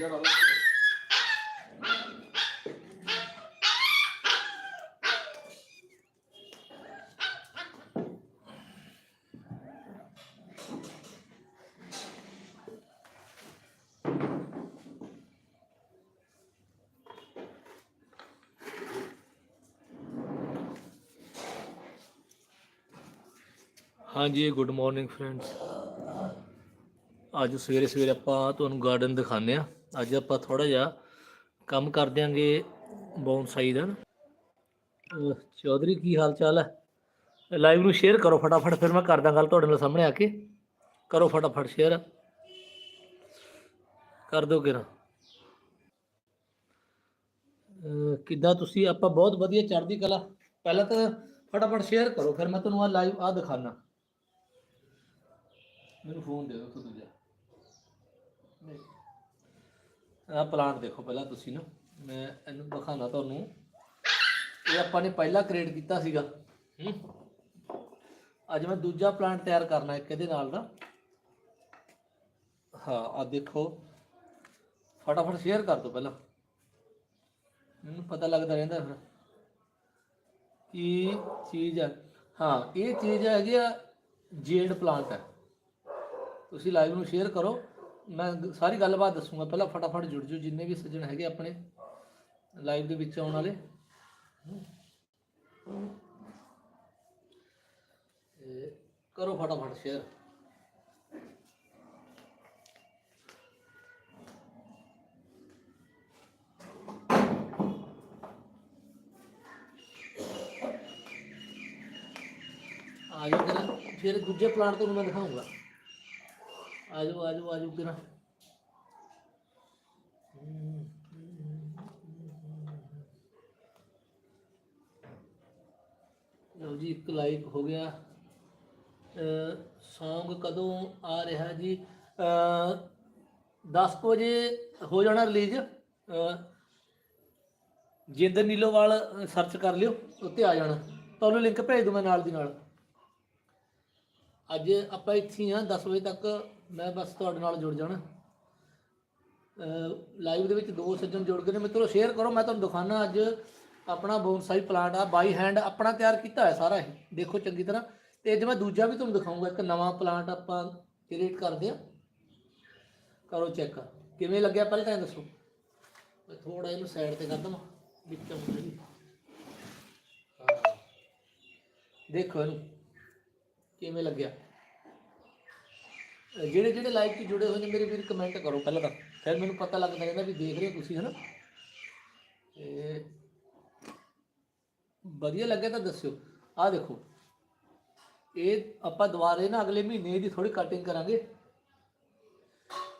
ਹਾਂਜੀ good morning friends ਅੱਜ ਸਵੇਰੇ ਸਵੇਰੇ ਆਪਾਂ ਤੁਹਾਨੂੰ ਗਾਰਡਨ ਦਿਖਾਉਂਦੇ ਆ ਅੱਜ ਆਪਾਂ ਥੋੜਾ ਜਿਹਾ ਕੰਮ ਕਰ ਦਿਆਂਗੇ ਬੌਨਸਾਈ ਦਾ। ਚੌਧਰੀ, ਕੀ ਹਾਲ ਚਾਲ ਹੈ? ਲਾਈਵ ਨੂੰ ਸ਼ੇਅਰ ਕਰੋ ਫਟਾਫਟ, ਫਿਰ ਮੈਂ ਕਰਦਾ ਗੱਲ ਤੁਹਾਡੇ ਨਾਲ ਸਾਹਮਣੇ ਆ ਕੇ। ਕਰੋ ਫਟਾਫਟ ਸ਼ੇਅਰ ਕਰ ਦਿਓ ਕਿਰਾ ਕਿੱਦਾਂ ਤੁਸੀਂ? ਆਪਾਂ ਬਹੁਤ ਵਧੀਆ ਚੜ੍ਹਦੀ ਕਲਾ। ਪਹਿਲਾਂ ਤਾਂ ਫਟਾਫਟ ਸ਼ੇਅਰ ਕਰੋ, ਫਿਰ ਮੈਂ ਤੁਹਾਨੂੰ ਆ ਲਾਈਵ ਆ ਦਿਖਾਣਾ ਮੈਨੂੰ ਫੋਨ ਦੇ ਦਿਓ ਤੂੰ ਦੂਜਾ। ਆ ਪਲਾਂਟ ਦੇਖੋ ਪਹਿਲਾਂ ਤੁਸੀਂ ਨਾ। ਮੈਂ ਇਹਨੂੰ ਦਿਖਾਣਾ ਤੁਹਾਨੂੰ। ਇਹ ਆਪਾਂ ਨੇ ਪਹਿਲਾਂ ਕ੍ਰੀਏਟ ਕੀਤਾ ਸੀਗਾ। ਹੂੰ। ਅੱਜ ਮੈਂ ਦੂਜਾ ਪਲਾਂਟ ਤਿਆਰ ਕਰਨਾ ਇੱਕ ਇਹਦੇ ਨਾਲ ਦਾ ਹਾਂ ਆ ਦੇਖੋ। ਫਟਾਫਟ ਸ਼ੇਅਰ ਕਰ ਦਿਓ ਪਹਿਲਾਂ। ਮੈਨੂੰ ਪਤਾ ਲੱਗਦਾ ਰਹਿੰਦਾ ਫਿਰ ਕੀ ਚੀਜ਼ ਹੈ। ਹਾਂ, ਇਹ ਚੀਜ਼ ਹੈਗੀ ਆ ਜੇਡ ਪਲਾਂਟ ਹੈ। ਤੁਸੀਂ ਲਾਈਵ ਨੂੰ ਸ਼ੇਅਰ ਕਰੋ। ਮੈਂ ਸਾਰੀ ਗੱਲਬਾਤ ਦੱਸੂਗਾ, ਪਹਿਲਾਂ ਫਟਾਫਟ ਜੁੜ ਜਾਓ, ਜਿੰਨੇ ਵੀ ਸੱਜਣ ਹੈਗੇ ਆਪਣੇ ਲਾਈਵ ਦੇ ਵਿੱਚ ਆਉਣ ਵਾਲੇ। ਕਰੋ ਫਟਾਫਟ ਸ਼ੇਅਰ ਆ ਜਾਓ ਫਿਰ ਦੂਜੇ ਪਲਾਂਟ ਤੁਹਾਨੂੰ ਮੈਂ ਦਿਖਾਉਂਗਾ। ਆ ਜਾਓ ਆ ਜਾਓ ਆ ਜਾਓ ਕਿਰਾ ਲਓ ਜੀ, ਇੱਕ ਲਾਈਕ ਹੋ ਗਿਆ। ਸੌਂਗ ਕਦੋਂ ਆ ਰਿਹਾ ਜੀ? ਅ 10 ਕੁ ਵਜੇ ਹੋ ਜਾਣਾ ਰਿਲੀਜ਼ ਜਿੰਦਰ ਨੀਲੋਵਾਲ ਸਰਚ ਕਰ ਲਿਓ, ਉੱਤੇ ਆ ਜਾਣਾ। ਤੁਹਾਨੂੰ ਲਿੰਕ ਭੇਜ ਦੂੰ ਮੈਂ ਨਾਲ ਦੀ ਨਾਲ। ਅੱਜ ਆਪਾਂ ਇੱਥੇ ਹੀ ਹਾਂ 10 ਵਜੇ ਤੱਕ ਮੈਂ ਬਸ ਤੁਹਾਡੇ ਨਾਲ ਜੁੜ ਜਾਣਾ। ਲਾਈਵ ਦੇ ਵਿੱਚ ਦੋ ਸੱਜਣ ਜੁੜ ਗਏ ਨੇ। ਮਿੱਤਰੋ ਸ਼ੇਅਰ ਕਰੋ। ਮੈਂ ਤੁਹਾਨੂੰ ਦਿਖਾਣਾ ਅੱਜ ਆਪਣਾ ਬੋਨਸਾਈ ਪਲਾਂਟ ਆ ਬਾਈ ਹੈਂਡ ਆਪਣਾ ਤਿਆਰ ਕੀਤਾ ਹੈ ਸਾਰਾ ਇਹ। ਦੇਖੋ ਚੰਗੀ ਤਰ੍ਹਾਂ। ਤੇ ਅੱਜ ਮੈਂ ਦੂਜਾ ਵੀ ਤੁਹਾਨੂੰ ਦਿਖਾਊਂਗਾ। ਇੱਕ ਨਵਾਂ ਪਲਾਂਟ ਆਪਾਂ ਕ੍ਰੀਏਟ ਕਰਦੇ ਆ। ਕਰੋ ਚੈੱਕ ਕਿਵੇਂ ਲੱਗਿਆ ਪਹਿਲਾਂ ਤਾਂ ਇਹ ਦੱਸੋ। ਮੈਂ ਥੋੜਾ ਇਹਨੂੰ ਸਾਈਡ ਤੇ ਕਰ ਦਵਾਂ। ਵਿੱਚੋਂ ਜਿਹੜੀ ਦੇਖੋ ਇਹਨੂੰ। ਕਿਵੇਂ ਲੱਗਿਆ? ਜਿਹੜੇ ਜਿਹੜੇ ਲਾਈਵ 'ਚ ਜੁੜੇ ਹੋਏ ਨੇ, ਮੇਰੇ ਵੀਰ ਕਮੈਂਟ ਕਰੋ ਪਹਿਲਾਂ ਤਾਂ। ਫਿਰ ਮੈਨੂੰ ਪਤਾ ਲੱਗਦਾ ਰਹਿੰਦਾ ਵੀ ਦੇਖ ਰਹੇ ਹੋ ਤੁਸੀਂ, ਹਨਾ? ਤੇ ਵਧੀਆ ਲੱਗਿਆ ਤਾਂ ਦੱਸਿਓ। ਆਹ ਦੇਖੋ। ਇਹ ਆਪਾਂ ਦੁਬਾਰੇ ਨਾ ਅਗਲੇ ਮਹੀਨੇ ਇਹਦੀ ਥੋੜੀ ਕਟਿੰਗ ਕਰਾਂਗੇ।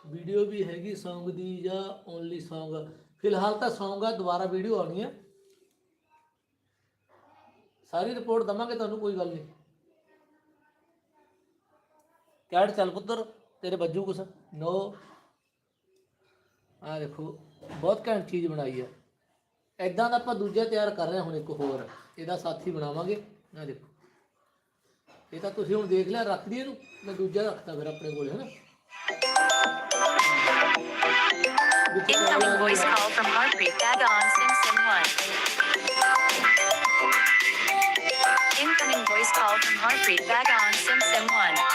ਵੀਡੀਓ ਵੀ ਹੈਗੀ Song ਦੀ ਜਾਂ ਓਨਲੀ Song ਫਿਲਹਾਲ ਤਾਂ Song ਆ, ਦੁਬਾਰਾ ਵੀਡੀਓ ਆਉਣੀ ਹੈ ਸਾਰੀ ਰਿਪੋਰਟ ਦਵਾਂਗੇ, ਤੁਹਾਨੂੰ ਕੋਈ ਗੱਲ ਨਹੀਂ। ਕੈਟ ਚੱਲ ਪੁੱਤਰ ਤੇਰੇ ਬੱਜੂ ਕੁਛ। ਨੋ। ਆ ਦੇਖੋ ਬਹੁਤ ਘੈਂਟ ਚੀਜ਼ ਬਣਾਈ ਹੈ ਐਦਾਂ ਦਾ ਆਪਾਂ ਦੂਜਾ ਤਿਆਰ ਕਰ ਰਹੇ ਹੁਣ ਇੱਕ ਹੋਰ। ਇਹਦਾ ਸਾਥੀ ਬਣਾਵਾਂਗੇ। ਆ ਦੇਖੋ। ਇਹ ਤਾਂ ਤੁਸੀਂ ਹੁਣ ਦੇਖ ਲਿਆ ਰੱਖ ਦਈਏ ਇਹਨੂੰ। ਮੈਂ ਦੂਜਾ ਰੱਖਤਾ ਫਿਰ ਆਪਣੇ ਕੋਲ ਹੈ ਨਾ Incoming voice call from Harpreet. Dagon Sim Sim 1. Incoming voice call from Harpreet. Dagon Sim Sim 1.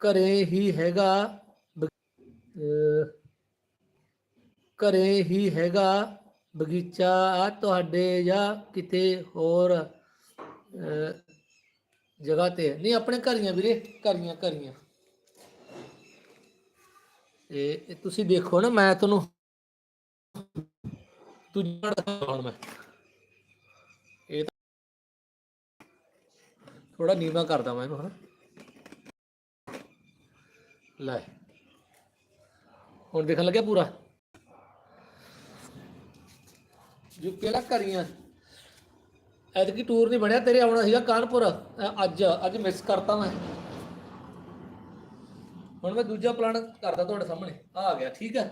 ਘਰੇ ਹੀ ਹੈਗਾ ਅਹ ਘਰੇ ਹੀ ਹੈਗਾ ਬਗੀਚਾ ਤੁਹਾਡੇ ਜਾਂ ਕਿਤੇ ਹੋਰ, ਅਹ, ਜਗ੍ਹਾ ਤੇ? ਨਹੀਂ, ਆਪਣੇ ਘਰੀਆਂ ਵੀਰੇ, ਘਰੀਆਂ ਘਰੀਆਂ। ਇਹ ਤੁਸੀਂ ਦੇਖੋ ਨਾ, ਮੈਂ ਤੁਹਾਨੂੰ ਦੂਜਾ ਹੁਣ ਮੈਂ। ਇਹ ਥੋੜਾ ਨੀਵਾ ਕਰਦਾ ਮੈਂ ਇਹਨੂੰ, ਹਨਾ? ਲੈ। ਹੁਣ ਦੇਖਣ ਲੱਗਿਆ ਪੂਰਾ? ਜੋ ਕਿਹੜਾ ਕਰੀਆਂ। ਐਤਕੀ ਟੂਰ ਨਹੀਂ ਬਣਿਆ, ਤੇਰੇ ਆਉਣਾ ਸੀਗਾ ਕਾਨਪੁਰ। ਅੱਜ ਅੱਜ ਮਿਸ ਕਰਤਾ ਮੈਂ। ਹੁਣ ਮੈਂ ਦੂਜਾ ਪਲਾਨ ਕਰਦਾ ਤੁਹਾਡੇ ਸਾਹਮਣੇ। ਆ ਗਿਆ, ਠੀਕ ਹੈ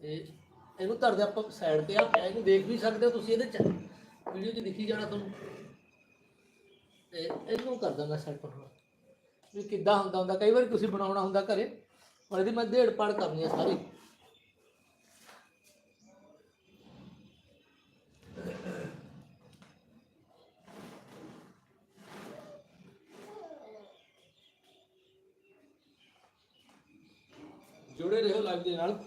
ਤੇ ਇਹਨੂੰ ਧਰਦੇ ਆਪਾਂ ਸਾਈਡ ਤੇ ਆ। ਇਹਨੂੰ ਦੇਖ ਵੀ ਸਕਦੇ ਹੋ ਤੁਸੀਂ ਇਹਦੇ ਚ। ਵੀਡੀਓ 'ਚ ਦਿਖੀ ਜਾਣਾ ਤੁਹਾਨੂੰ। ਤੇ ਇਹਨੂੰ ਕਰਦਾ ਮੈਂ ਸੈੱਟ ਹੁਣ ਵੀ ਕਿੱਦਾਂ ਹੁੰਦਾ ਹੁੰਦਾ, ਕਈ ਵਾਰੀ ਤੁਸੀਂ ਬਣਾਉਣਾ ਹੁੰਦਾ ਘਰੇ ਪਰ ਇਹਦੀ ਮੈਂ ਢੇੜ ਪੜ ਕਰਨੀ ਆ ਸਾਰੀ। ਜੁੜੇ ਰਹੋ ਲਾਈਵ ਦੇ ਨਾਲ।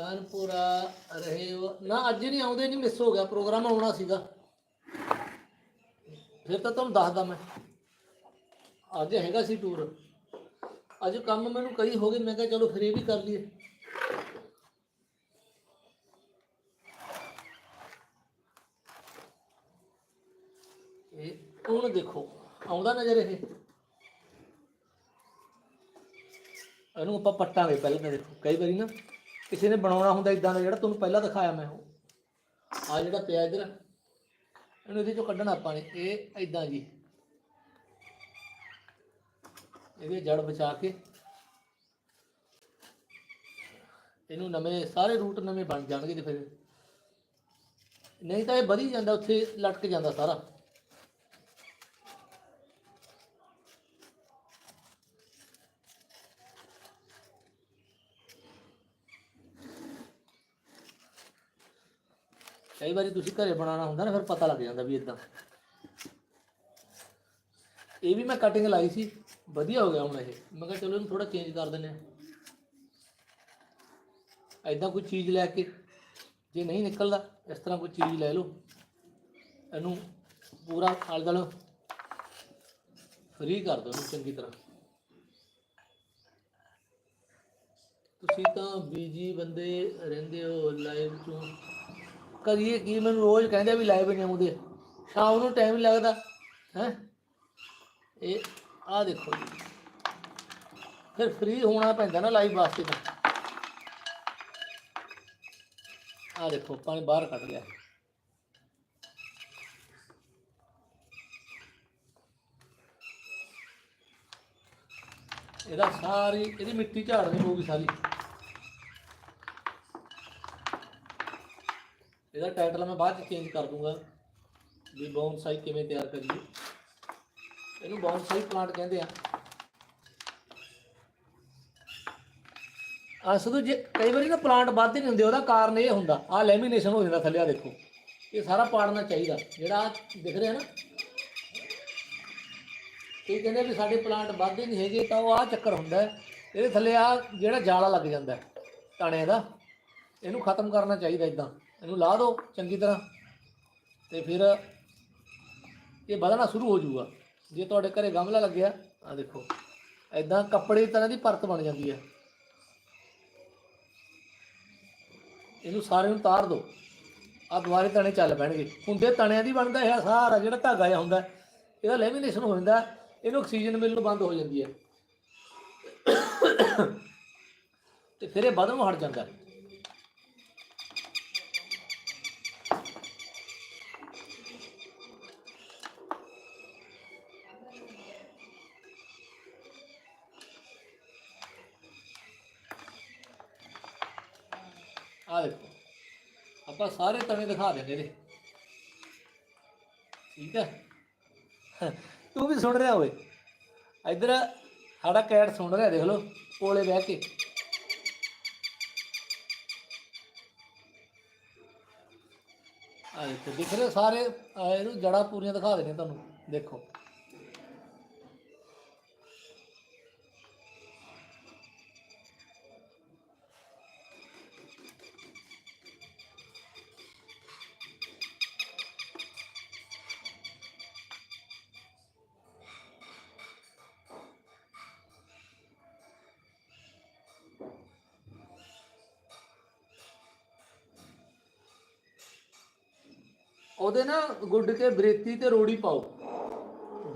ਕਾਨਪੁਰਾ ਰਹੇ ਹੋ ਨਾ, ਅੱਜ ਨਹੀਂ ਆਉਂਦੇ ਨਹੀਂ ਮਿਸ ਹੋ ਗਿਆ। ਪ੍ਰੋਗਰਾਮ ਆਉਣਾ ਸੀਗਾ। ਫਿਰ ਤਾਂ ਤੁਹਾਨੂੰ ਦੱਸਦਾ ਮੈਂ। ਅੱਜ ਹੈਗਾ ਸੀ ਟੂਰ ਅੱਜ ਕੰਮ ਮੈਨੂੰ ਕਈ ਹੋ ਗਏ। ਮੈਂ ਕਿਹਾ ਚਲੋ ਫਰੀ ਵੀ ਕਰ ਲਈਏ। ਇਹ ਹੁਣ ਦੇਖੋ, ਆਉਂਦਾ ਨਜ਼ਰ ਇਹ। ਇਹਨੂੰ ਆਪਾਂ ਪੱਟਾਂਗੇ ਪਹਿਲਾਂ ਦੇਖੋ। ਕਈ ਵਾਰੀ ਨਾ ਕਿਸੇ ਨੇ ਬਣਾਉਣਾ ਹੁੰਦਾ ਇਦਾਂ ਦਾ ਜਿਹੜਾ ਤੁਹਾਨੂੰ ਪਹਿਲਾਂ ਦਿਖਾਇਆ ਮੈਂ ਉਹ। ਆ ਜਿਹੜਾ ਪਿਆ ਇਧਰ, ਇਹਨੂੰ ਇਹਦੇ ਚੋਂ ਕੱਢਣਾ ਆਪਾਂ ਨੇ, ਇਹ ਇਦਾਂ ਜੀ। ਇਹਦੇ ਜੜ ਬਚਾ ਕੇ ਇਹਨੂੰ ਨਵੇਂ, ਸਾਰੇ ਰੂਟ ਨਵੇਂ ਬਣ ਜਾਣਗੇ ਤੇ ਫਿਰ। ਨਹੀਂ ਤਾਂ ਇਹ ਵਧੀ ਜਾਂਦਾ, ਉੱਥੇ ਲਟਕ ਜਾਂਦਾ ਸਾਰਾ। ਕਈ ਵਾਰੀ ਤੁਸੀਂ ਘਰੇ ਬਣਾਉਣਾ ਹੁੰਦਾ ਨਾ, ਫਿਰ ਪਤਾ ਲੱਗ ਜਾਂਦਾ ਵੀ ਇਦਾਂ ਇਹ ਵੀ ਮੈਂ ਕਟਿੰਗ ਲਾਈ ਸੀ, ਵਧੀਆ ਹੋ ਗਿਆ ਹੁਣ ਇਹ। ਮੈਂ ਕਿਹਾ ਚਲੋ ਇਹਨੂੰ ਥੋੜਾ ਚੇਂਜ ਕਰ ਦਿੰਦੇ ਆ ਐਦਾਂ ਕੋਈ ਚੀਜ਼ ਲੈ ਕੇ, ਜੇ ਨਹੀਂ ਨਿਕਲਦਾ, ਇਸ ਤਰ੍ਹਾਂ ਕੋਈ ਚੀਜ਼ ਲੈ ਲਓ। ਇਹਨੂੰ ਪੂਰਾ ਆਲੇ ਦੁਆਲੇ ਫਰੀ ਕਰ ਦਿਓ ਇਹਨੂੰ ਚੰਗੀ ਤਰ੍ਹਾਂ। ਤੁਸੀਂ ਤਾਂ ਬੀਜੀ ਬੰਦੇ ਰਹਿੰਦੇ ਹੋ ਲਾਈਵ ਚੋਂ। ਕਰੀਏ ਕੀ? ਮੈਨੂੰ ਰੋਜ਼ ਕਹਿੰਦੇ ਆ ਵੀ ਲਾਈਵ ਨਹੀਂ ਆਉਂਦੇ। ਸ਼ਾਮ ਨੂੰ ਟਾਈਮ ਲੱਗਦਾ, ਹੈ? ਇਹ ਆ ਦੇਖੋ ਜੀ। ਫਿਰ ਫ੍ਰੀ ਹੋਣਾ ਪੈਂਦਾ ਨਾ ਲਾਈਵ ਵਾਸਤੇ ਤਾਂ। ਆ ਦੇਖੋ ਪਾਣੀ ਬਾਹਰ ਕੱਢ ਲਿਆ। ਇਹਦਾ ਸਾਰੀ, ਇਹਦੀ ਮਿੱਟੀ ਝਾੜਨੀ ਪਊਗੀ ਸਾਰੀ। ਇਹਦਾ ਟਾਈਟਲ ਮੈਂ ਬਾਅਦ ਚ ਚੇਂਜ ਕਰ ਦੂੰਗਾ ਵੀ ਬੌਨਸਾਈ ਕਿਵੇਂ ਤਿਆਰ ਕਰੀਏ। ਇਹਨੂੰ ਬੌਨਸਾਈ ਪਲਾਂਟ ਕਹਿੰਦੇ ਆ। ਅਸਲ ਜੇ, ਕਈ ਵਾਰੀ ਨਾ ਪਲਾਂਟ ਵੱਧ ਨਹੀਂ ਹੁੰਦੇ, ਉਹਦਾ ਕਾਰਨ ਇਹ ਹੁੰਦਾ ਆ ਲੈਮੀਨੇਸ਼ਨ ਹੋ ਜਾਂਦਾ ਥੱਲੇ ਆ ਦੇਖੋ। ਇਹ ਸਾਰਾ ਪਾੜਨਾ ਚਾਹੀਦਾ, ਜਿਹੜਾ ਆਹ ਦਿਖ ਰਿਹਾ ਨਾ। ਇਹ ਕਹਿੰਦੇ ਵੀ ਸਾਡੇ ਪਲਾਂਟ ਵੱਧਦੇ ਨਹੀਂ ਹੈਗੇ, ਤਾਂ ਉਹ ਆ ਚੱਕਰ ਹੁੰਦਾ ਇਹਦੇ ਥੱਲੇ ਆ ਜਿਹੜਾ ਜਾਲਾ ਲੱਗ ਜਾਂਦਾ ਟਾਣਿਆਂ ਦਾ, ਇਹਨੂੰ ਖਤਮ ਕਰਨਾ ਚਾਹੀਦਾ ਇਦਾਂ ਇਹਨੂੰ ਲਾ ਦਿਓ ਚੰਗੀ ਤਰ੍ਹਾਂ ਤੇ ਫਿਰ ਇਹ ਵਧਣਾ ਸ਼ੁਰੂ ਹੋ ਜਾਊਗਾ। ਜੇ ਤੁਹਾਡੇ ਘਰੇ ਗਮਲਾ ਲੱਗਿਆ ਆ ਦੇਖੋ ਐਦਾਂ ਕੱਪੜੇ ਦੀ ਤਰ੍ਹਾਂ ਦੀ ਪਰਤ ਬਣ ਜਾਂਦੀ ਹੈ। ਇਹਨੂੰ ਸਾਰੇ ਨੂੰ ਤਾਰ ਦਿਓ ਆ ਦੁਬਾਰੇ ਤਣੇ ਚੱਲ ਪੈਣਗੇ। ਹੁੰਦੇ ਤਣਿਆਂ ਦੀ ਬਣਦਾ ਇਹ ਸਾਰਾ ਜਿਹੜਾ ਧਾਗਾ ਜਿਹਾ ਹੁੰਦਾ, ਇਹਦਾ ਲੈਮੀਨੇਸ਼ਨ ਹੋ ਜਾਂਦਾ, ਇਹਨੂੰ ਆਕਸੀਜਨ ਮਿਲਣ ਬੰਦ ਹੋ ਜਾਂਦੀ ਹੈ। ਤੇ ਫਿਰ ਇਹ ਵਧਣੋਂ ਹਟ ਜਾਂਦਾ ਹੈ। ਆ ਦੇਖੋ ਆਪਾਂ ਸਾਰੇ ਤਣੇ ਦਿਖਾ ਦਿੰਦੇ ਨੇ। ਠੀਕ ਹੈ ਤੂੰ ਵੀ ਸੁਣ ਰਿਹਾ ਹੋਵੇ ਇਧਰ ਸਾਡਾ ਕੈਟ ਸੁਣ ਰਿਹਾ, ਦੇਖ ਲਓ, ਕੋਲੇ ਬਹਿ ਕੇ। ਆ ਦੇਖੋ, ਦਿਖ ਰਹੇ ਸਾਰੇ ਇਹਨੂੰ ਜੜਾ ਪੂਰੀਆਂ ਦਿਖਾ ਦੇਣੇ ਤੁਹਾਨੂੰ। ਦੇਖੋ। ਉਹਦੇ ਨਾ ਗੁੱਡ ਕੇ ਬਰੇਤੀ ਤੇ ਰੋੜੀ ਪਾਓ।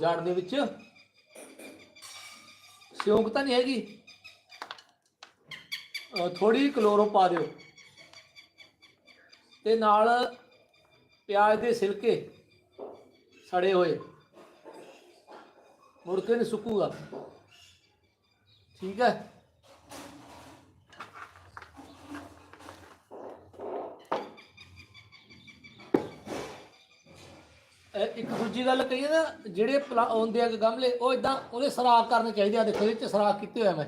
ਜੜ ਦੇ ਵਿੱਚ। ਸਿਉਂਕ ਤਾਂ ਨਹੀਂ ਹੈਗੀ। ਥੋੜੀ ਕਲੋਰੋ ਪਾ ਦਿਓ। ਤੇ ਨਾਲ ਪਿਆਜ਼ ਦੇ ਸਿਲਕੇ ਸੜੇ ਹੋਏ। ਮੁੜ ਕੇ ਨਹੀਂ ਸੁੱਕੂਗਾ। ਠੀਕ ਹੈ। ਇਹ ਇੱਕ ਦੂਜੀ ਗੱਲ ਕਹੀਏ ਨਾ, ਜਿਹੜੇ ਪਲਾ- ਆਉਂਦੇ ਆ ਗਮਲੇ, ਉਹ ਇਦਾਂ ਉਹਦੇ ਸਰਾਖ ਕਰਨੇ ਚਾਹੀਦੇ ਆ। ਦੇਖੋ, ਇਹਦੇ ਚ ਸਰਾਖ ਕੀਤੇ ਹੋਇਆ ਮੈਂ।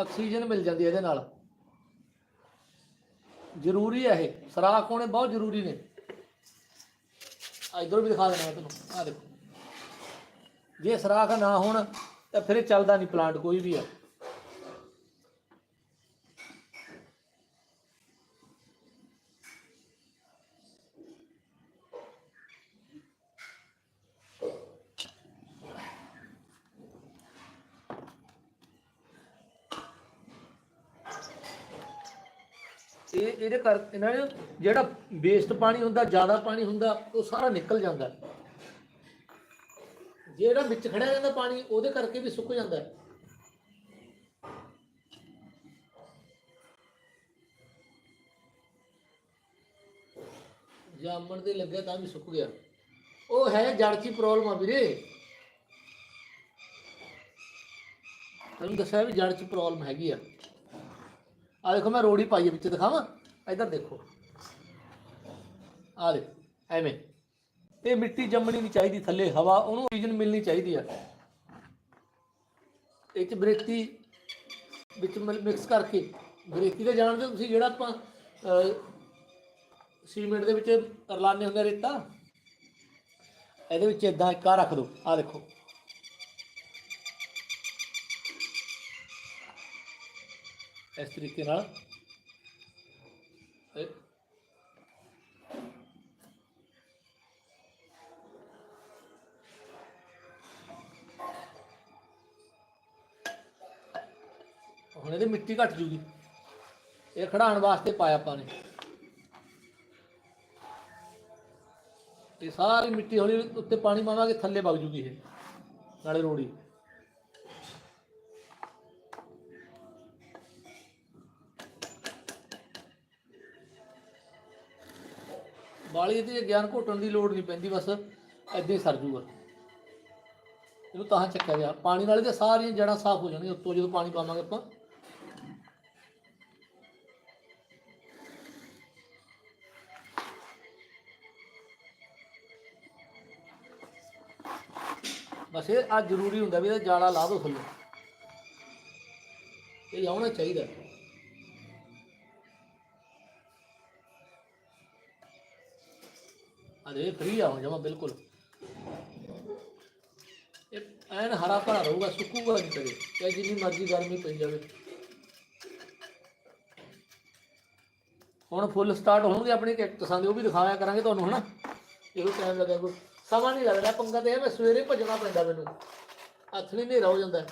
ਆਕਸੀਜਨ ਮਿਲ ਜਾਂਦੀ ਹੈ ਇਹਦੇ ਨਾਲ। ਜ਼ਰੂਰੀ ਹੈ ਇਹ। ਸਰਾਖ ਹੋਣੇ ਬਹੁਤ ਜ਼ਰੂਰੀ ਨੇ। ਆ ਇਧਰ ਵੀ ਦਿਖਾ ਦੇਣਾ ਮੈਂ ਤੁਹਾਨੂੰ। ਆ ਦੇਖੋ। ਜੇ ਸਰਾਖ ਨਾ ਹੋਣ, ਤਾਂ ਫਿਰ ਇਹ ਚੱਲਦਾ ਨਹੀਂ, ਪਲਾਂਟ ਕੋਈ ਵੀ ਆ। ਇਹ ਇਹਦੇ ਕਰ, ਇਹਨਾਂ ਨੇ ਜਿਹੜਾ ਵੇਸਟ ਪਾਣੀ ਹੁੰਦਾ, ਜ਼ਿਆਦਾ ਪਾਣੀ ਹੁੰਦਾ, ਉਹ ਸਾਰਾ ਨਿਕਲ ਜਾਂਦਾ। ਜਿਹੜਾ ਵਿੱਚ ਖੜਿਆ ਜਾਂਦਾ ਪਾਣੀ, ਉਹਦੇ ਕਰਕੇ ਵੀ ਸੁੱਕ ਜਾਂਦਾ। ਹੈ। ਜਾਮਣ ਦੇ ਲੱਗਿਆ ਤਾਂ ਵੀ ਸੁੱਕ ਗਿਆ। ਉਹ ਹੈ ਜੜ 'ਚ ਪ੍ਰੋਬਲਮ ਆ ਵੀਰੇ। ਤੁਹਾਨੂੰ ਦੱਸਿਆ ਵੀ ਜੜ 'ਚ ਪ੍ਰੋਬਲਮ ਹੈਗੀ ਆ। ਆ ਦੇਖੋ ਮੈਂ ਰੋੜੀ ਪਾਈ ਹੈ ਵਿੱਚ ਦਿਖਾਵਾਂ। ਇੱਧਰ ਦੇਖੋ। ਆ ਦੇ ਐਵੇਂ। ਇਹ ਮਿੱਟੀ ਜੰਮਣੀ ਨਹੀਂ ਚਾਹੀਦੀ ਥੱਲੇ ਹਵਾ ਉਹਨੂੰ ਆਕਸੀਜਨ ਮਿਲਣੀ ਚਾਹੀਦੀ ਆ। ਇਹ ਚ ਬਰੇਤੀ ਵਿੱਚ ਮਿਕਸ ਕਰਕੇ ਬਰੇਤੀ ਦੇ ਜਾਣਦੇ ਹੋ ਤੁਸੀਂ ਜਿਹੜਾ ਆਪਾਂ ਅਹ, ਸੀਮੈਂਟ ਦੇ ਵਿੱਚ ਰਲਾਨੇ ਹੁੰਦੇ ਰੇਤਾ? ਇਹਦੇ ਵਿੱਚ ਇਦਾਂ ਇੱਕ ਆ ਰੱਖ ਦਿਓ ਆ ਦੇਖੋ। ਇਸ ਤਰੀਕੇ ਨਾਲ। ਹੁਣ ਇਹਦੀ ਮਿੱਟੀ ਘਟ ਜੂਗੀ। ਇਹ ਖੜਾਉਣ ਵਾਸਤੇ ਪਾਇਆ ਪਾਣੀ ਇਹ ਸਾਰੀ ਮਿੱਟੀ ਹੌਲੀ ਹੌਲੀ ਉੱਤੇ ਪਾਣੀ ਪਾਵਾਂਗੇ, ਥੱਲੇ ਵਗ ਜੂਗੀ ਇਹ, ਨਾਲੇ ਰੋੜੀ। ਬਾਲੀ ਇਹਦੇ 'ਚ ਗਿਆਨ ਘੋਟਣ ਦੀ ਲੋੜ ਨਹੀਂ ਪੈਂਦੀ, ਬਸ ਐਦਾਂ ਹੀ ਸਰ ਜੂਗਾ। ਇਹਨੂੰ ਤਾਂ ਚੱਕਿਆ ਗਿਆ। ਪਾਣੀ ਨਾਲ ਇਹਦੇ ਸਾਰੀਆਂ ਜੜਾਂ ਸਾਫ਼ ਹੋ ਜਾਣਗੀਆਂ, ਉੱਤੋਂ ਜਦੋਂ ਪਾਣੀ ਪਾਵਾਂਗੇ ਆਪਾਂ। ਬਸ ਇਹ ਆ ਜ਼ਰੂਰੀ ਹੁੰਦਾ ਵੀ ਇਹਦਾ ਜਾਲਾ ਲਾ ਦੋ ਥੱਲੇ। ਇਹ ਆਉਣਾ ਚਾਹੀਦਾ। ਅਰੇ ਫ੍ਰੀ ਆ ਜਮਾ ਬਿਲਕੁਲ। ਇਹ ਐਨ ਹਰਾ ਭਰਾ ਰਹੂਗਾ, ਸੁੱਕੂਗਾ ਨਹੀਂ ਕਦੇ। ਚਾਹੇ ਜਿੰਨੀ ਮਰਜ਼ੀ ਗਰਮੀ ਪਈ ਜਾਵੇ। ਹੁਣ ਫੁੱਲ ਸਟਾਰਟ ਹੋਣਗੇ ਆਪਣੇ ਕੈਕਟਸਾਂ ਦੇ, ਉਹ ਵੀ ਦਿਖਾਇਆ ਕਰਾਂਗੇ ਤੁਹਾਨੂੰ, ਹਨਾ? ਇਹੋ ਟਾਈਮ ਲੱਗਾ ਕੋਈ। ਸਮਾਂ ਨਹੀਂ ਲੱਗਦਾ ਪੰਗਾ ਤੇ ਇਹ ਮੈਂ ਸਵੇਰੇ ਭੱਜਣਾ ਪੈਂਦਾ ਮੈਨੂੰ। ਹੱਥ ਨਹੀਂ ਹਨੇਰਾ ਹੋ ਜਾਂਦਾ।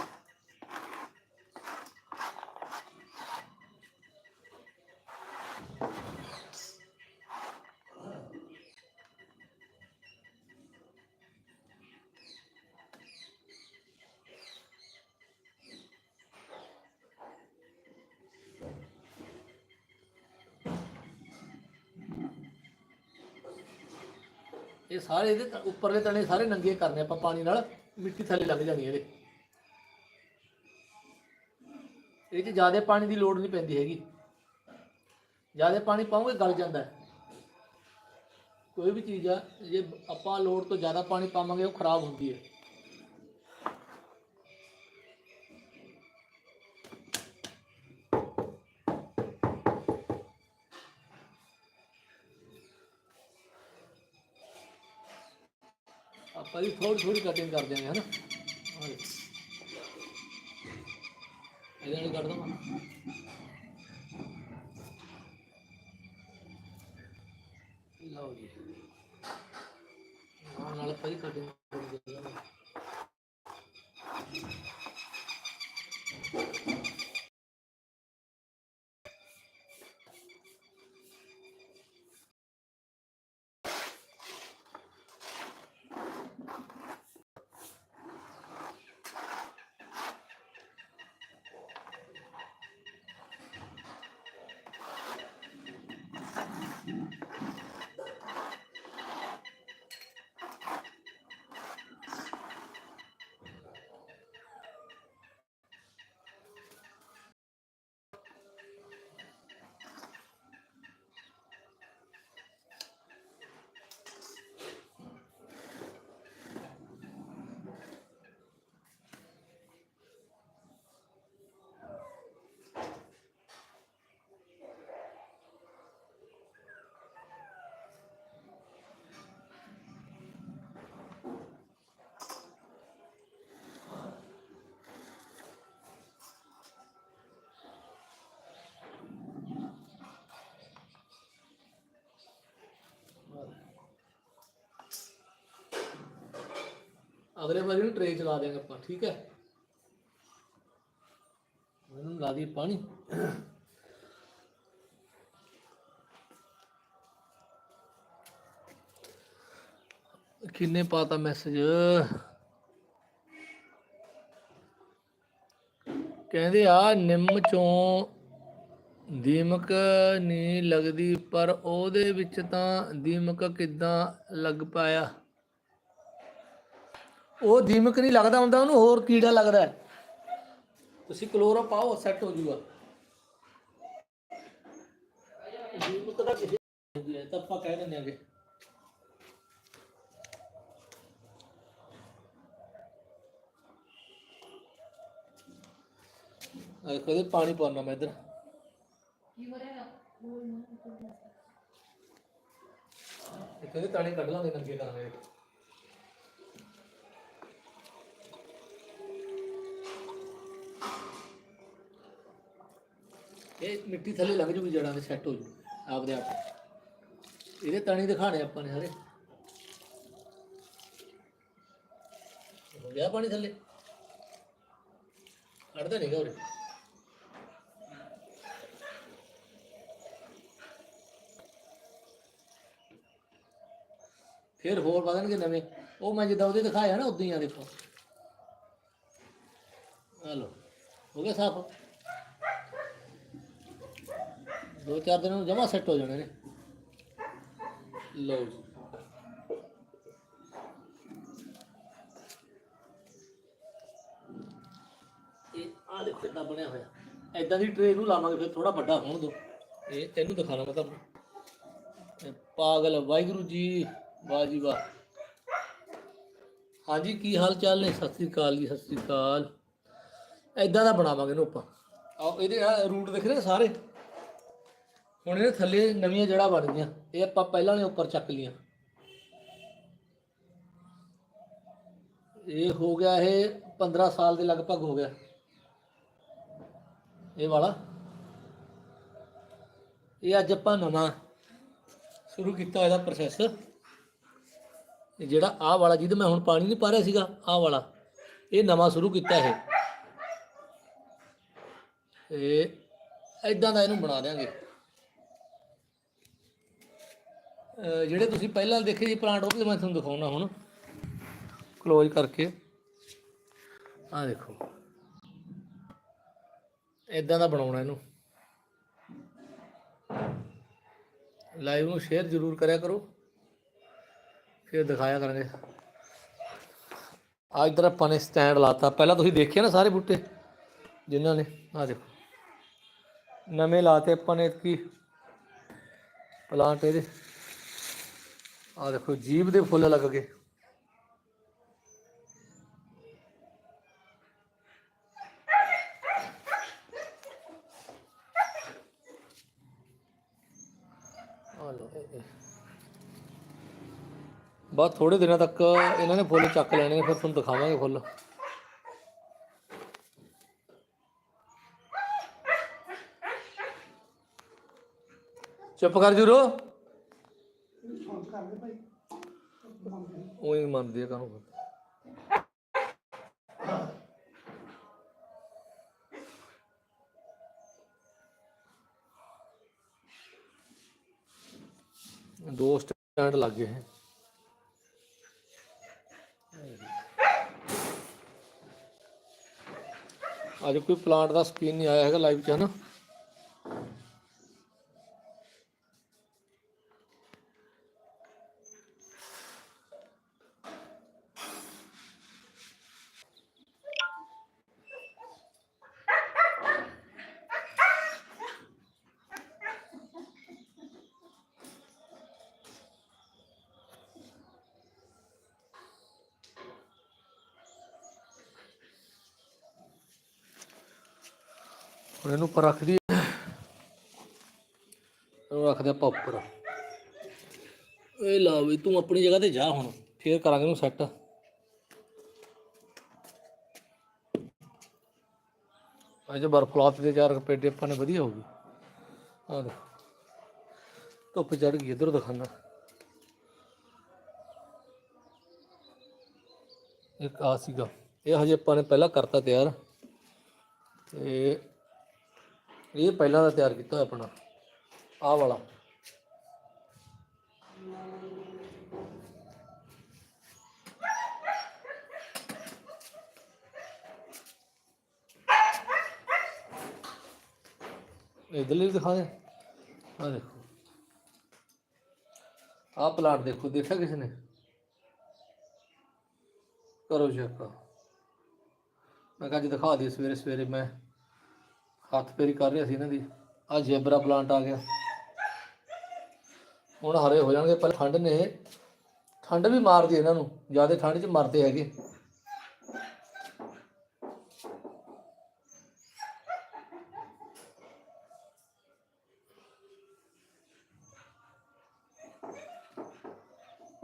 ਇਹ ਸਾਰੇ ਇਹਦੇ ਤ- ਉੱਪਰਲੇ ਤਣੇ ਸਾਰੇ ਨੰਗੇ ਕਰਨੇ ਆਪਾਂ ਪਾਣੀ ਨਾਲ, ਮਿੱਟੀ ਥੱਲੇ ਲੱਗ ਜਾਣੀ ਇਹਦੇ। ਇਹ 'ਚ ਜ਼ਿਆਦਾ ਪਾਣੀ ਦੀ ਲੋੜ ਨਹੀਂ ਪੈਂਦੀ ਹੈਗੀ। ਜ਼ਿਆਦਾ ਪਾਣੀ ਪਾਉਂਗੇ, ਗਲ ਜਾਂਦਾ। ਹੈ ਕੋਈ ਵੀ ਚੀਜ਼ ਆ, ਜੇ ਆਪਾਂ ਲੋੜ ਤੋਂ ਜ਼ਿਆਦਾ ਪਾਣੀ ਪਾਵਾਂਗੇ, ਉਹ ਖਰਾਬ ਹੁੰਦੀ ਹੈ। ਆਪਾਂ ਵੀ ਥੋੜੀ ਥੋੜੀ ਕਟਿੰਗ ਕਰ ਦਿਆਂਗੇ ਹਨਾ। ਇਹਦੇ ਨਾਲ ਕੱਢ ਦਵਾਂ। ਲਓ ਜੀ। ਨਾਲ ਹੀ ਕਟਿੰਗ ਅਗਲੇ ਵਾਰੀ ਨੂੰ ਟਰੇ ਚਲਾ ਦੇਾਂਗੇ ਆਪਾਂ, ਠੀਕ ਹੈ? ਇਹਨੂੰ ਲਾ ਦੀ ਪਾਣੀ। ਕਿੰਨੇ ਪਾਤਾ ਮੈਸੇਜ ਕਹਿੰਦੇ ਆ, ਨਿੰਮ ਚੋਂ ਦੀਮਕ ਨਹੀਂ ਲੱਗਦੀ, ਪਰ ਉਹਦੇ ਵਿੱਚ ਤਾਂ ਦੀਮਕ ਕਿਦਾਂ ਲੱਗ ਪਾਇਆ? ਉਹ ਦੀਮਕ ਨਹੀਂ ਲੱਗਦਾ ਹੁੰਦਾ, ਉਹਨੂੰ ਹੋਰ ਕੀੜਾ ਲੱਗਦਾ ਹੈ। ਤੁਸੀਂ ਕਲੋਰੋ ਪਾਓ ਸੈੱਟ ਹੋ ਜਾਊਗਾ ਦੀਮਕ ਦਾ ਕਿਸੇ ਹੁੰਦੀ ਹੈ, ਤਾਂ ਆਪਾਂ ਕਹਿ ਦਿੰਦੇ ਆਂਗੇ। ਆ ਕਦੇ ਪਾਣੀ ਪਾਉਣਾ ਮੈਂ ਇੱਧਰ। ਇਹ ਕਦੇ ਤਾਣੀ ਕੱਢ ਲਾਂਗੇ ਨੰਗੇ ਕਰਾਂਗੇ ਇਹ ਮਿੱਟੀ ਥੱਲੇ ਲੰਘ ਜੂਗੀ ਜੜਾਂ ਦੇ ਸੈੱਟ ਹੋ ਜੂ, ਆਪਦੇ ਆਪ। ਇਹਦੇ ਤਾਣੀ ਦਿਖਾਣੇ ਆਪਾਂ ਨੇ ਸਾਰੇ। ਹੋ ਗਿਆ ਪਾਣੀ ਥੱਲੇ? ਕੱਢਦਾ ਨਹੀਂਗਾ ਉਰੇ। ਫਿਰ ਹੋਰ ਵਧਣਗੇ ਨਵੇਂ। ਉਹ ਮੈਂ ਜਿੱਦਾਂ ਉਹਦੇ ਦਿਖਾਇਆ ਨਾ, ਉਦਾਂ ਹੀ ਆ ਦੇਖੋ। ਆ ਲੋ ਹੋ ਗਿਆ ਸਾਫ਼। ਦੋ ਚਾਰ ਦਿਨਾਂ ਨੂੰ ਜਮਾ ਸੈੱਟ ਹੋ ਜਾਣੇ ਨੇ। ਲਓ ਜੀ। ਇਹ ਆ ਦੇਖੋ ਕਿੱਦਾਂ ਬਣਿਆ ਹੋਇਆ। ਐਦਾਂ ਦੀ ਟ੍ਰੇ ਨੂੰ ਲਾਵਾਂਗੇ, ਫਿਰ ਥੋੜਾ ਵੱਡਾ ਹੋਣ ਦੋ ਇਹ ਤੈਨੂੰ ਦਿਖਾਣਾ ਮੈਂ ਤੁਹਾਨੂੰ। ਇਹ ਪਾਗਲ ਵਾਹਿਗੁਰੂ ਜੀ, ਵਾਹ ਜੀ ਵਾਹ। ਹਾਂਜੀ, ਕੀ ਹਾਲ ਚਾਲ ਨੇ? ਸਤਿ ਸ੍ਰੀ ਅਕਾਲ ਜੀ, ਸਤਿ ਸ੍ਰੀ ਅਕਾਲ। ਐਦਾਂ ਦਾ ਬਣਾਵਾਂਗੇ ਇਹਨੂੰ ਆਪਾਂ। ਆਹ, ਇਹਦੇ ਰੂਟ ਦਿਖ ਰਹੇ ਸਾਰੇ? ਹੁਣ ਇਹਦੇ ਥੱਲੇ ਨਵੀਆਂ ਜੜ੍ਹਾਂ ਬਣ ਗਈਆਂ। ਇਹ ਆਪਾਂ ਪਹਿਲਾਂ ਨੇ ਉੱਪਰ ਚੱਕ ਲੀਆਂ ਇਹ ਹੋ ਗਿਆ ਇਹ 15 ਸਾਲ ਦੇ ਲਗਭਗ ਹੋ ਗਿਆ। ਇਹ ਵਾਲਾ। ਇਹ ਅੱਜ ਆਪਾਂ ਨਵਾਂ ਸ਼ੁਰੂ ਕੀਤਾ ਇਹਦਾ ਪ੍ਰੋਸੈਸ ਜਿਹੜਾ ਆਹ ਵਾਲਾ, ਜਿਹਦੇ ਮੈਂ ਹੁਣ ਪਾਣੀ ਨਹੀਂ ਪਾ ਰਿਹਾ ਸੀਗਾ, ਆਹ ਵਾਲਾ। ਇਹ ਨਵਾਂ ਸ਼ੁਰੂ ਕੀਤਾ ਇਹ। ਇਹ ਐਦਾਂ ਦਾ ਇਹਨੂੰ ਬਣਾ ਦਿਆਂਗੇ ਅਹ ਜਿਹੜੇ ਤੁਸੀਂ ਪਹਿਲਾਂ ਦੇਖੇ ਸੀ ਪਲਾਂਟ ਉਹ ਵੀ ਮੈਂ ਤੁਹਾਨੂੰ ਦਿਖਾਉਣਾ ਹੁਣ। ਕਲੋਜ਼ ਕਰਕੇ। ਆਹ ਦੇਖੋ। ਇਦਾਂ ਦਾ ਬਣਾਉਣਾ ਇਹਨੂੰ। ਲਾਈਵ ਨੂੰ ਸ਼ੇਅਰ ਜ਼ਰੂਰ ਕਰਿਆ ਕਰੋ। ਫਿਰ ਦਿਖਾਇਆ ਕਰਾਂਗੇ। ਆ ਇਧਰ ਆਪਾਂ ਨੇ ਸਟੈਂਡ ਲਾਤਾ। ਪਹਿਲਾਂ ਤੁਸੀਂ ਦੇਖਿਆ ਨਾ ਸਾਰੇ ਬੂਟੇ? ਜਿਨ੍ਹਾਂ ਨੇ। ਆ ਦੇਖੋ। ਨਵੇਂ ਲਾਤੇ ਆਪਾਂ ਨੇ ਕੀ ਪਲਾਂਟ ਇਹਦੇ। ਆ ਦੇਖੋ ਜੀਬ ਦੇ ਫੁੱਲ ਲੱਗ ਗਏ। ਆ ਥੋੜੇ ਦਿਨਾਂ ਤੱਕ ਇਹਨਾਂ ਨੇ ਫੁੱਲ ਚੱਕ ਲੈਣੇ ਨੇ, ਫਿਰ ਤੁਹਾਨੂੰ ਦਿਖਾਵਾਂਗੇ ਫੁੱਲ। ਚੁੱਪ ਕਰ ਜੂਰੋ ਉਹੀ ਮੰਨਦੀ ਆ ਕਾਹਨੂੰ ਦੋ ਸਟੈਂਡ ਲੱਗੇ ਹੈ। ਅੱਜ ਕੋਈ ਪਲਾਂਟ ਦਾ ਸਕੀਨ ਨਹੀਂ ਆਇਆ ਹੈਗਾ ਲਾਈਵ 'ਚ, ਹਨਾ? ਹੁਣ ਇਹਨੂੰ ਉੱਪਰ ਰੱਖ ਦਈਏ ਇਹਨੂੰ ਰੱਖਦੇ ਆਪਾਂ ਉੱਪਰ। ਇਹ ਲਾ ਵੀ, ਤੂੰ ਆਪਣੀ ਜਗ੍ਹਾ ਤੇ ਜਾ ਹੁਣ, ਫੇਰ ਕਰਾਂਗੇ ਇਹਨੂੰ ਸੈੱਟ ਅੱਜ ਬਰਫ ਦੇ ਚਾਰ ਪੇਡੇ ਆਪਾਂ ਨੇ ਵਧੀਆ ਹੋ ਗਈ ਆ ਦੇਖ। ਧੁੱਪ ਚੜ ਗਈ, ਇਧਰ ਦਿਖਾਣਾ ਇੱਕ ਆ ਸੀਗਾ। ਇਹ ਹਜੇ ਆਪਾਂ ਨੇ ਪਹਿਲਾਂ ਕਰਤਾ ਤਿਆਰ। ਤੇ ਇਹ ਪਹਿਲਾਂ ਦਾ ਤਿਆਰ ਕੀਤਾ ਹੋਇਆ ਆਪਣਾ। ਆਹ ਵਾਲਾ। ਇਧਰਲੇ ਵੀ ਦਿਖਾ ਦੇ। ਆ ਦੇਖੋ। ਆਹ ਪਲਾਟ ਦੇਖੋ, ਦੇਖਿਆ ਕਿਸੇ ਨੇ? ਕਰੋ ਚੈੱਕ। ਮੈਂ ਕਿਹਾ ਅੱਜ ਦਿਖਾ ਦੀ ਸਵੇਰੇ ਸਵੇਰੇ ਮੈਂ ਹੱਥ ਪੇਰੀ ਕਰ ਰਿਹਾ ਸੀ ਇਹਨਾਂ ਦੀ। ਆ ਜੈਬਰਾ ਪਲਾਂਟ ਆ ਗਿਆ। ਹੁਣ ਹਰੇ ਹੋ ਜਾਣਗੇ ਪਰ ਠੰਡ ਨੇ ਠੰਡ ਵੀ ਮਾਰਦੀ ਇਹਨਾਂ ਨੂੰ, ਜ਼ਿਆਦਾ ਠੰਡ 'ਚ ਮਰਦੇ ਹੈਗੇ।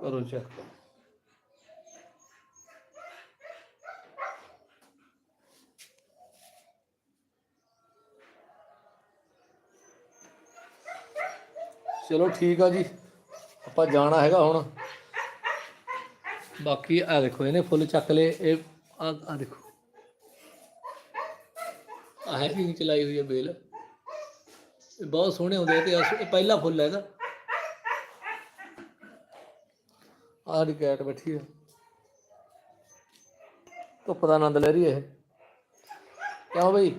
ਕਰੋ ਚੈੱਕ ਚਲੋ ਠੀਕ ਆ ਜੀ। ਆਪਾਂ ਜਾਣਾ ਹੈਗਾ ਹੁਣ। ਬਾਕੀ ਆ ਦੇਖੋ, ਇਹਨੇ ਫੁੱਲ ਚੱਕ ਲਏ। ਇਹ ਆ ਆ ਦੇਖੋ। ਆ ਹੈ ਚਲਾਈ ਹੋਈ ਹੈ ਬੇਲ। ਇਹ ਬਹੁਤ ਸੋਹਣੇ ਹੁੰਦੇ ਆ ਤੇ ਇਹ ਪਹਿਲਾ ਫੁੱਲ ਹੈਗਾ ਆਹ ਦੀ ਕੈਟ ਬੈਠੀ ਹੈ ਧੁੱਪ ਦਾ ਆਨੰਦ ਲੈ ਰਹੀ ਹੈ ਇਹ। ਕਿਉਂ ਬਈ?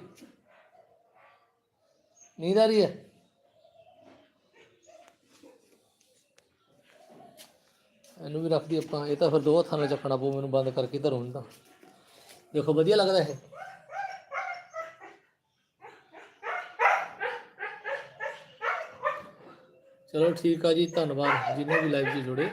ਨੀਂਦ ਆ ਰਹੀ ਹੈ ਇਹਨੂੰ ਵੀ ਰੱਖਦੀ ਆਪਾਂ। ਇਹ ਤਾਂ ਫਿਰ ਦੋ ਹੱਥਾਂ ਨਾਲ ਚੱਕਣਾ ਪਊ, ਮੈਨੂੰ ਬੰਦ ਕਰਕੇ ਧਰੋਂ ਨਹੀਂ ਤਾਂ। ਦੇਖੋ, ਵਧੀਆ ਲੱਗਦਾ ਇਹ। ਚਲੋ ਠੀਕ ਆ ਜੀ, ਧੰਨਵਾਦ। ਜਿੰਨੇ ਵੀ ਲਾਈਵ 'ਚ ਜੁੜੇ।